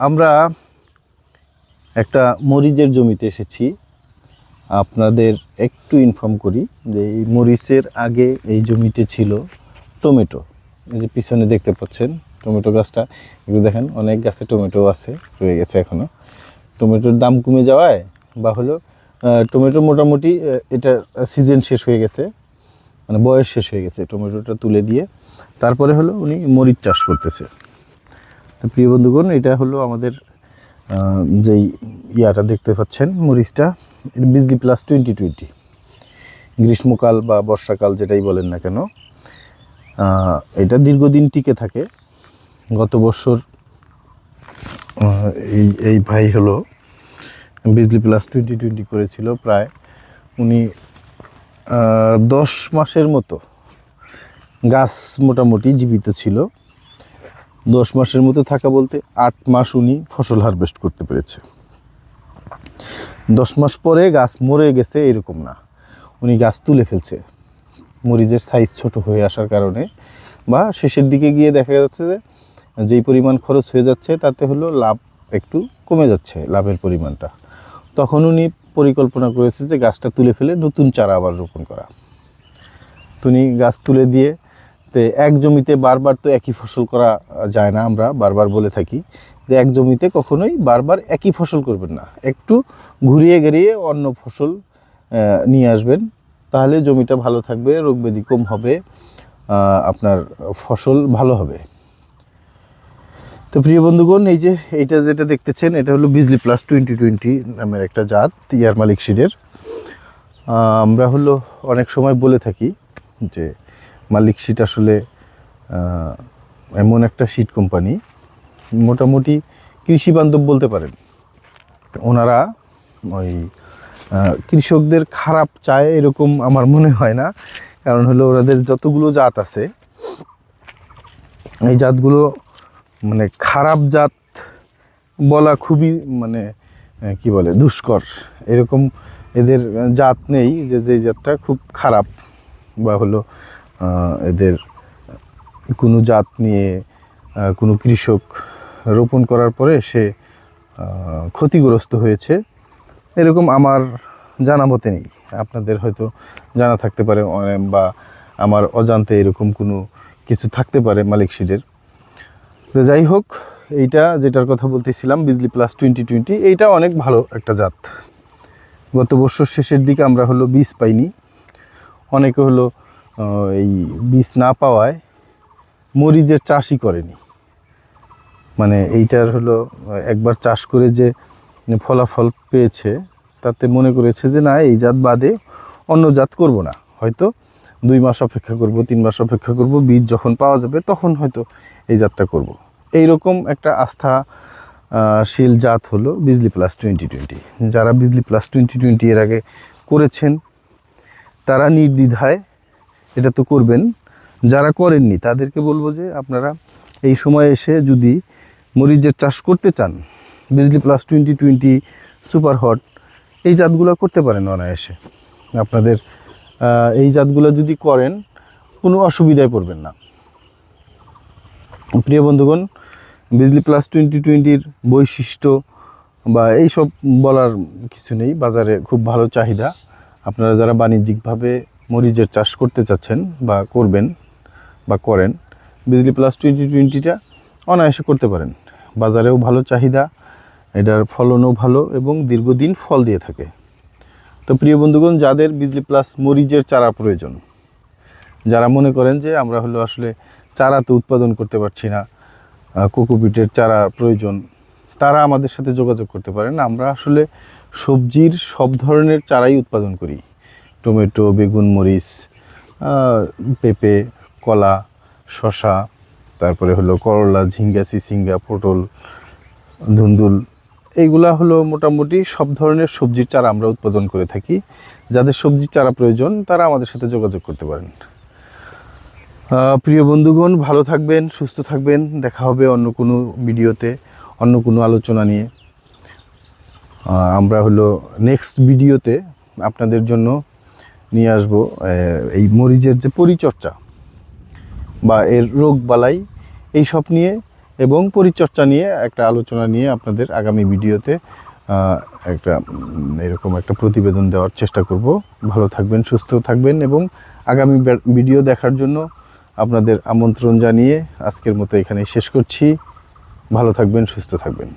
আমরা একটা মরিচের জমিতে এসেছি। আপনাদের একটু ইনফর্ম করি যে এই মরিচের আগে এই জমিতে ছিল টমেটো। এই যে পিছনে দেখতে পাচ্ছেন টমেটো গাছটা, একটু দেখেন, অনেক গাছে টমেটো আছে, রয়ে গেছে এখনও টমেটোর দাম কমে যাওয়ায় বা হলো টমেটো মোটামুটি এটা সিজন শেষ হয়ে গেছে মানে বয়স শেষ হয়ে গেছে টমেটোটা তুলে দিয়ে। তারপরে হলো উনি মরিচ চাষ করতেছে। প্রিয় বন্ধুগণ, এটা হলো আমাদের যেই ইয়াটা দেখতে পাচ্ছেন, মরিচটা এটা বিজলি প্লাস টোয়েন্টি টোয়েন্টি গ্রীষ্মকাল বা বর্ষাকাল যেটাই বলেন না কেন এটা দীর্ঘদিন টিকে থাকে। গত বছর এই এই ভাই হলো বিজলি প্লাস টোয়েন্টি টোয়েন্টি করেছিল প্রায়, উনি দশ মাসের মতো গাছ মোটামুটি জীবিত ছিল। দশ মাসের মতো থাকা বলতে আট মাস উনি ফসল হারভেস্ট করতে পেরেছে। দশ মাস পরে গাছ মরে গেছে এরকম না। উনি গাছ তুলে ফেলছে। মরিচের সাইজ ছোট হয়ে আসার কারণে বা শেষের দিকে গিয়ে দেখা যাচ্ছে যে যেই পরিমাণ খরচ হয়ে যাচ্ছে তাতে হলো লাভ একটু কমে যাচ্ছে লাভের পরিমাণটা। তখন উনি পরিকল্পনা করেছে যে গাছটা তুলে ফেলে নতুন চারা আবার রোপণ করা। তুমি গাছ তুলে দিয়ে তো এক জমিতে বারবার তো একই ফসল করা যায় না আমরা বারবার বলে থাকি, যে এক জমিতে কখনোই বারবার একই ফসল করবেন না। একটু ঘুরিয়ে গেরিয়ে অন্য ফসল নিয়ে আসবেন, তাহলে জমিটা ভালো থাকবে, রোগ ব্যাধি কম হবে আপনার ফসল ভালো হবে। তো প্রিয় বন্ধুগণ, এই যে এইটা যেটা দেখতেছেন, এটা হলো বিজলি প্লাস টোয়েন্টি টোয়েন্টি নামের একটা জাত, ইয়ার মালিক সিডের। আমরা হলো অনেক সময় বলে থাকি যে মালিক সিট আসলে এমন একটা সিট কোম্পানি মোটামুটি কৃষি বান্ধব বলতে পারেন। ওনারা ওই কৃষকদের খারাপ চায় এরকম আমার মনে হয় না, কারণ হলো ওনাদের যতগুলো জাত আছে, এই জাতগুলো মানে খারাপ জাত বলা খুবই মানে কি বলে, দুষ্কর। এরকম এদের জাত নেই যে যে জাতটা খুব খারাপ বা হলো এদের কোনো জাত নিয়ে কোনো কৃষক রোপণ করার পরে সে ক্ষতিগ্রস্ত হয়েছে। এরকম আমার জানা মতে নেই। আপনাদের হয়তো জানা থাকতে পারে বা আমার অজান্তে এরকম কোনো কিছু থাকতে পারে মালিক সিডের তো যাই হোক, এইটা যেটার কথা বলতেছিলাম, বিজলি প্লাস টোয়েন্টি টোয়েন্টি, এইটা অনেক ভালো একটা জাত। গত বছর শেষের দিকে আমরা হলো বীজ পাইনি। অনেকে হলো এই বীজ না পাওয়ায় মরিচের চাষই করেনি। মানে এইটার হলো, একবার চাষ করে যে ফলাফল পেয়েছে, তাতে মনে করেছে যে না, এই জাত বাদে অন্য জাত করব না। হয়তো দুই মাস অপেক্ষা করব, তিন মাস অপেক্ষা করব, বীজ যখন পাওয়া যাবে তখন হয়তো এই জাতটা করব। এইরকম একটা আস্থা শীল জাত হলো বিজলি প্লাস টোয়েন্টি টোয়েন্টি। যারা বিজলি প্লাস টোয়েন্টি টোয়েন্টি এর আগে করেছেন, তারা নির্দ্বিধায় এটা তো করবেন। যারা করেননি, তাদেরকে বলব যে আপনারা এই সময় এসে যদি মরিচের চাষ করতে চান, Bijli plus twenty twenty super hot এই জাতগুলো করতে পারেন অনায়াসে। আপনাদের এই জাতগুলো যদি করেন, কোনো অসুবিধায় পড়বেন না। প্রিয় বন্ধুগণ, বিজলি প্লাস টোয়েন্টি টোয়েন্টির বৈশিষ্ট্য বা এইসব বলার কিছু নেই। বাজারে খুব ভালো চাহিদা। আপনারা যারা বাণিজ্যিকভাবে মরিচের চাষ করতে চাচ্ছেন বা করবেন বা করেন, বিজলি প্লাস টোয়েন্টি টোয়েন্টিটা অনায়াসে করতে পারেন। বাজারেও ভালো চাহিদা, এটার ফলনও ভালো এবং দীর্ঘদিন ফল দিয়ে থাকে। তো প্রিয় বন্ধুগণ, যাদের বিজলি প্লাস মরিচের চারা প্রয়োজন, যারা মনে করেন যে আমরা হলো আসলে চারা তো উৎপাদন করতে পারছি না কোকোপিটের চারা প্রয়োজন, তারা আমাদের সাথে যোগাযোগ করতে পারেন। আমরা আসলে সবজির সব ধরনের চারাই উৎপাদন করি। টমেটো, বেগুন, মরিচ পেঁপে, কলা শশা তারপরে হলো করলা, ঝিঙ্গা, সিসিঙ্গা, পটল, ধুন্দুল। এইগুলা হলো মোটামুটি সব ধরনের সবজির চারা আমরা উৎপাদন করে থাকি। যাদের সবজির চারা প্রয়োজন, তারা আমাদের সাথে যোগাযোগ করতে পারেন। প্রিয় বন্ধুগণ, ভালো থাকবেন, সুস্থ থাকবেন। দেখা হবে অন্য কোনো ভিডিওতে, অন্য কোনো আলোচনা নিয়ে। আমরা হলো নেক্সট ভিডিওতে আপনাদের জন্য নিয়ে আসব এই মরিচের যে পরিচর্যা বা এর রোগ বালাই, এই সব নিয়ে এবং পরিচর্যা নিয়ে একটা আলোচনা নিয়ে আপনাদের আগামী ভিডিওতে একটা এরকম একটা প্রতিবেদন দেওয়ার চেষ্টা করব। ভালো থাকবেন, সুস্থ থাকবেন এবং আগামী ভিডিও দেখার জন্য আপনাদের আমন্ত্রণ জানিয়ে আজকের মতো এখানে শেষ করছি। ভালো থাকবেন, সুস্থ থাকবেন।